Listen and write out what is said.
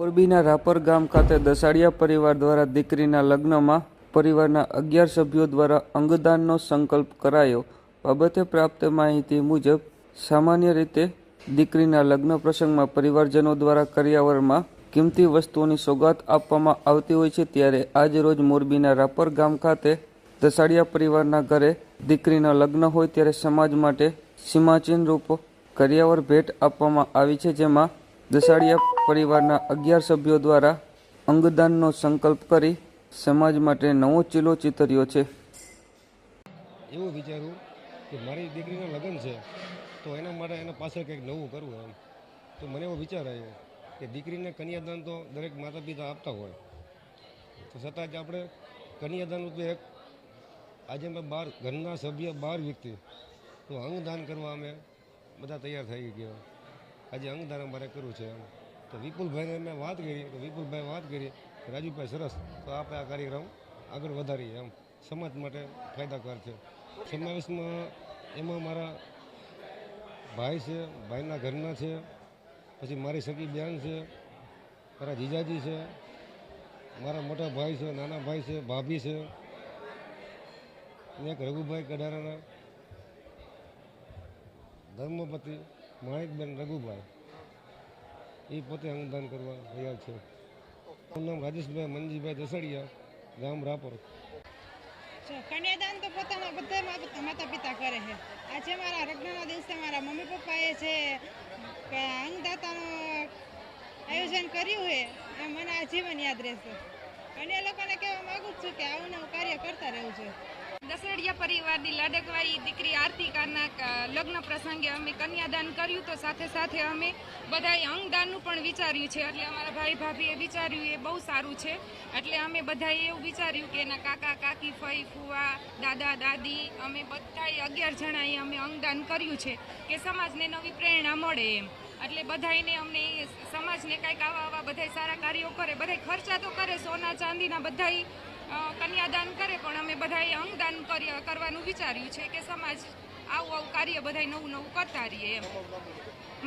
મોરબીના રાપર ગામ ખાતે દસાડિયા પરિવાર દ્વારા દીકરીના લગ્નમાં પરિવારના અગિયાર સભ્યો દ્વારા અંગદાનનો સંકલ્પ કરાયો. બાબતે પ્રાપ્ત માહિતી મુજબ, સામાન્ય રીતે દીકરીના લગ્ન પ્રસંગમાં પરિવારજનો દ્વારા કરિયાવરમાં કિંમતી વસ્તુઓની સોગાત આપવામાં આવતી હોય છે, ત્યારે આજ રોજ મોરબીના રાપર ગામ ખાતે દસાડિયા પરિવારના ઘરે દીકરીના લગ્ન હોય ત્યારે સમાજ માટે સીમાચિહ્ન રૂપ કરિયાવર ભેટ આપવામાં આવી છે, જેમાં દસાડિયા પરિવારના અગિયાર સભ્યો દ્વારા અંગદાનનો સંકલ્પ કરી સમાજ માટે નવો ચીલો ચિતર્યો છે. એવું વિચારું કે મારી દીકરીના લગ્ન છે, તો એના માટે એના પાછળ કંઈક નવું કરવું એમ. તો મને એવો વિચાર આવ્યો કે દીકરીને કન્યાદાન તો દરેક માતા પિતા આપતા હોય. તો છતાં જ આપણે કન્યાદાનનું તો એક આજે અમે બાર ઘરના સભ્ય બાર વ્યક્તિ, તો અંગદાન કરવા અમે બધા તૈયાર થઈ ગયા. આજે અંગદાન અમારે કરવું છે એમ. તો વિપુલભાઈને મેં વાત કરી, તો વિપુલભાઈ વાત કરી રાજુભાઈ સરસ, તો આપણે આ કાર્યક્રમ આગળ વધારીએ એમ. સમાજ માટે ફાયદાકાર છે. સમાવેશમાં એમાં મારા ભાઈ છે, ભાઈના ઘરના છે, પછી મારી સગી બહેન છે, મારા જીજાજી છે, મારા મોટા ભાઈ છે, નાના ભાઈ છે, ભાભી છે એક રઘુભાઈ કડારાના ધર્મપતિ, માણેકબેન રઘુભાઈ. એ પોતે અંગદાન કરવા તૈયાર છે. મારું નામ રાજેશભાઈ મનજીભાઈ દસડિયા, ગામ રાપર. કન્યાદાન તો પોતાના બધા માતા પિતા કરે છે. આજે મારા લગ્નના દિવસે મારા મમ્મી પપ્પાએ છે કે અંગદાતાનું આયોજન કર્યું છે એ મને આજીવન યાદ રહેશે. અને લોકોને કહેવા માગું છું કે આવું નવું કાર્ય કરતા રહેવું જોઈએ. દસેડિયા પરિવારની લાડકવાઈ દીકરી આરતીકાના લગ્ન પ્રસંગે અમે કન્યાદાન કર્યું તો સાથે સાથે અમે બધાએ અંગદાનનું પણ વિચાર્યું છે. એટલે અમારા ભાઈ ભાભીએ વિચાર્યું એ બહુ સારું છે. એટલે અમે બધાએ એવું વિચાર્યું કે એના કાકા કાકી ફઈ ફુવા દાદા દાદી અમે બધાએ અગિયાર જણાએ અમે અંગદાન કર્યું છે કે સમાજને નવી પ્રેરણા મળે એમ. એટલે બધાને અમને સમાજને કાંઈક આવા આવા બધા સારા કાર્યો કરે બધા ખર્ચા તો કરે સોના ચાંદીના બધાય અ, કન્યાદાન કરે, પણ અમે બધાએ અંગદાન કરવાનું વિચાર્યું છે કે સમાજ આવું આવું કાર્ય બધાય નવું નવું કરતા રહીએ એમ.